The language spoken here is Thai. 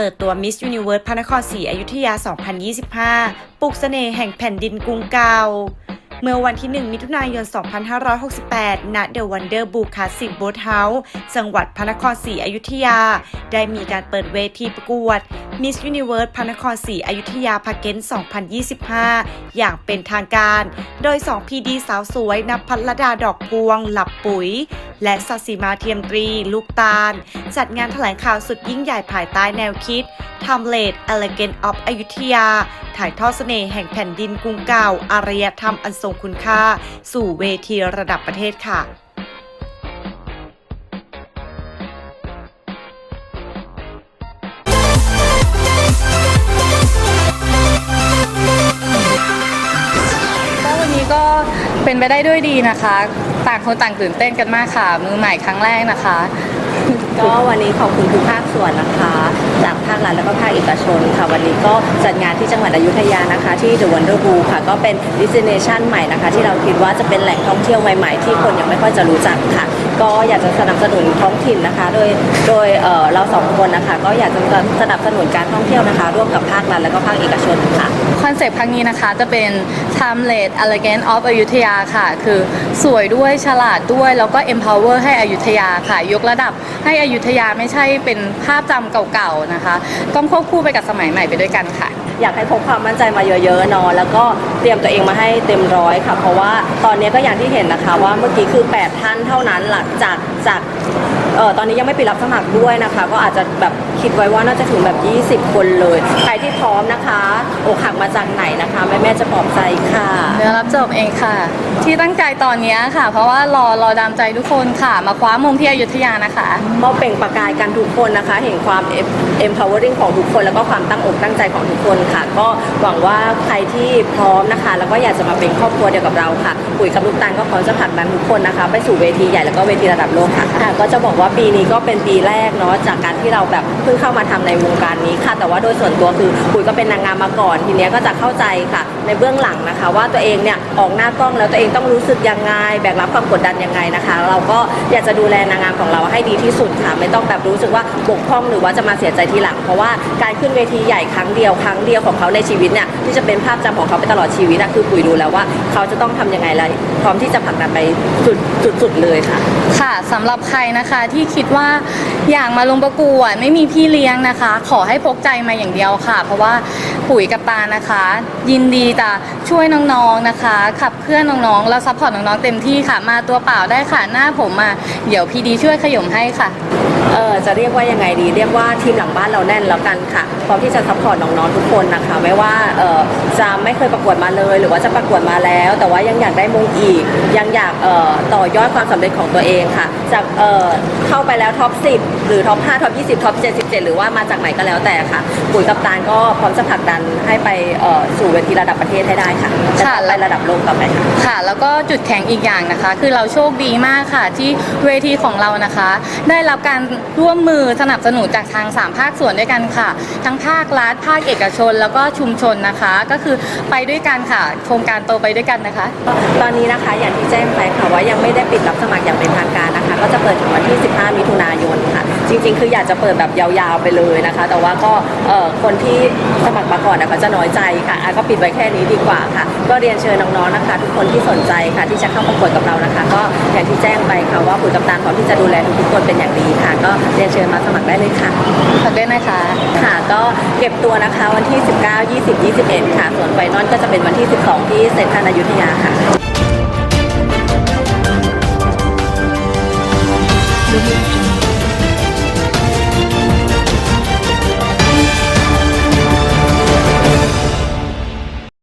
ปิดตัว Miss Universe พระนครศรีอยุธยา 2025 ปลุกเสน่ห์แห่งแผ่นดินกรุงเก่า เมื่อวันที่ 1 มิถุนายน 2568ณ The Wonder Book Classic Boat House จังหวัดพระนครศรีอยุธยา ได้มีการเปิดเวทีประกวด Miss Universe พระนครศรีอยุธยาพาเกน2025 อย่างเป็นทางการ โดย 2 พีดีสาวสวยนภัลดาดอกพวง หลับปุ๋ย และสัสิมาเทียมตรี ลูกตาล จัดงานแถลงข่าวสุดยิ่งใหญ่ภายใต้แนวคิดทำเลด Elegant of อยุธยา ถ่ายทอดเสน่ห์แห่งแผ่นดินกรุงเก่า อารยธรรมอันทรงคุณค่า สู่เวทีระดับประเทศค่ะก็วันนี้ก็เป็นไปได้ด้วยดีนะคะ ต่างคนต่างตื่นเต้นกันมากค่ะ มือใหม่ครั้งแรกนะคะ ก็วันนี้ขอบคุณทุกภาคส่วนนะคะ จากภาครัฐแล้วก็ภาคเอกชนค่ะวันนี้ก็จัดงานที่จังหวัดอยุธยานะคะ ที่ The Wonder b o o ค่ะ ก็เป็น destination ใหม่นะคะ ที่เราคิดว่าจะเป็นแหล่งท่องเที่ยวใหม่ ๆ ที่คนยังไม่ค่อยจะรู้จักค่ะ ก็อยากจะสนับสนุนท้องถิ่นนะคะ โดยโดยเอ่อเราสองคนนะคะ ก็อยากจะสนับสนุนการท่องเที่ยวนะคะ ร่วมกับภาครัฐแล้วก็ภาคเอกชนค่ะ คอนเซปต์ครั้งนี้นะคะจะเป็น Timeless Elegant of อยุธยาค่ะ คือสวยด้วยฉลาดด้วย แล้วก็ empower ให้อยุธยาค่ะ ยกระดับให้อยุธยาไม่ใช่เป็นภาพจำเก่าๆนะคะ ต้องควบคู่ไปกับสมัยใหม่ไปด้วยกันค่ะ อยากให้พกความมั่นใจมาเยอะๆเนาะแล้วก็เตรียมตัวเองมาให้เต็มร้อยค่ะ เพราะว่าตอนนี้ก็อย่างที่เห็นนะคะว่าเมื่อกี้คือ 8 ท่านเท่านั้นหลังจากจากเออตอนนี้ยังไม่ปิดรับสมัครด้วยนะคะ ก็อาจจะแบบ คิดไว้ว่าน่าจะถึงแบบ 20 คนเลย ใครที่พร้อมนะคะอกหักมาจากไหนนะคะแม่แม่ๆจะปลอบใจค่ะเดี๋ยวรับจบเองค่ะ ที่ตั้งใจตอนนี้ค่ะ เพราะว่ารอรอดามใจทุกคนค่ะ มาคว้ามงที่อยุธยานะคะก็เปล่งประกายกันทุกคนนะคะ เห็นความ empowering ของทุกคนแล้วก็ความตั้งอกตั้งใจของทุกคนค่ะ ก็หวังว่าใครที่พร้อมนะคะ แล้วก็อยากจะมาเป็นครอบครัวเดียวกับเราค่ะปุ๋ยกับลูกตาลก็พร้อมจะผลักดันทุกคนนะคะ ไปสู่เวทีใหญ่แล้วก็เวทีระดับโลกค่ะค่ะก็จะบอกว่าปีนี้ก็เป็นปีแรกเนาะจากการที่เราแบบเพิ่งเข้ามาทำในวงการนี้ค่ะ แต่ว่าโดยส่วนตัวคือปุ๋ยก็เป็นนางงามมาก่อน ทีเนี้ยก็จะเข้าใจค่ะ ในเบื้องหลังนะคะ ว่าตัวเองเนี่ยออกหน้ากล้องแล้วตัวเองต้องรู้สึกยังไงแบกรับความกดดันยังไงนะคะ เราก็อยากจะดูแลนางงามของเราให้ดีที่สุดค่ะ ไม่ต้องแบบรู้สึกว่าบกพร่องหรือว่าจะมาเสียใจทีหลัง เพราะว่าการขึ้นเวทีใหญ่ครั้งเดียวครั้งเดียวของเขาในชีวิตเนี่ยที่จะเป็นภาพจำของเขาไปตลอดชีวิตอะคือปุ๋ยดูแล้วว่าเขาจะต้องทำยังไงและพร้อมที่จะผลักดันไปสุดสุดเลยค่ะ ค่ะสำหรับใครนะคะที่คิดว่า อยากมาลงประกวดไม่มีพี่เลี้ยงนะคะ ขอให้พกใจมาอย่างเดียวค่ะ เพราะว่า ปุ๋ยกับตานะคะ ยินดีจะช่วยน้องๆนะคะ ขับเคลื่อนน้องๆ แล้วซัพพอร์ตน้องๆเต็มที่ค่ะ มาตัวเปล่าได้ค่ะหน้าผมมาเดี๋ยวพี่ดีช่วยขย่มให้ค่ะ เออจะเรียกว่ายังไงดี เรียกว่าทีมหลังบ้านเราแน่นแล้วกันค่ะพร้อมที่จะซัพพอร์ตน้องๆทุกคนนะคะ ไม่ว่าเออจะไม่เคยประกวดมาเลย หรือว่าจะประกวดมาแล้ว แต่ว่ายังอยากได้มงอีก ยังอยากเอ่อต่อยอดความสำเร็จของตัวเองค่ะ จากเอ่อเข้าไปแล้วท็อป 10 หรือท็อป 5 ท็อป 20 ท็อป 77 หรือว่ามาจากไหนก็แล้วแต่ค่ะปุ๋ยกับตาลก็พร้อมจะผลักดันให้ไปเอ่อสู่เวทีระดับประเทศให้ได้ค่ะจะค่ะไประดับโลกต่อไปค่ะ ค่ะ แล้วก็จุดแข็งอีกอย่างนะคะ คือเราโชคดีมากค่ะ ที่เวทีของเรานะคะ ได้รับการร่วมมือสนับสนุนจากทาง 3 ภาคส่วนด้วยกันค่ะ ทั้งภาครัฐภาคเอกชน แล้วก็ชุมชนนะคะ ก็คือไปด้วยกันค่ะ โครงการโตไปด้วยกันนะคะ ตอนนี้นะคะอย่างที่แจ้งไปค่ะว่ายังไม่ได้ปิดรับสมัครอย่างเป็นทางการนะคะ ก็จะเปิดถึงวันที่ 15 มิถุนายนค่ะ จริง ๆ คืออยากจะเปิดแบบยาวๆไปเลยนะคะ แต่ว่าก็เอ่อคนที่สมัครมาก่อนนะคะจะน้อยใจค่ะอะก็ปิดไว้แค่นี้ดีกว่าค่ะ ก็เรียนเชิญน้องๆนะคะ ทุกคนที่สนใจค่ะ ที่จะเข้าประกวดกับเรานะคะ ก็อย่างที่แจ้งไปค่ะว่าปุ๋ยกับตาลพร้อมที่จะดูแลทุกๆคนเป็นอย่างดีค่ะ ก็เรียนเชิญมาสมัครได้เลยค่ะขอบคุณนะคะค่ะ ก็เก็บตัวนะคะวันที่ 19 20 21 ค่ะ ส่วนไฟนอลก็จะเป็นวันที่ 12 ที่เซ็นทรัลอยุธยาค่ะ Thank you.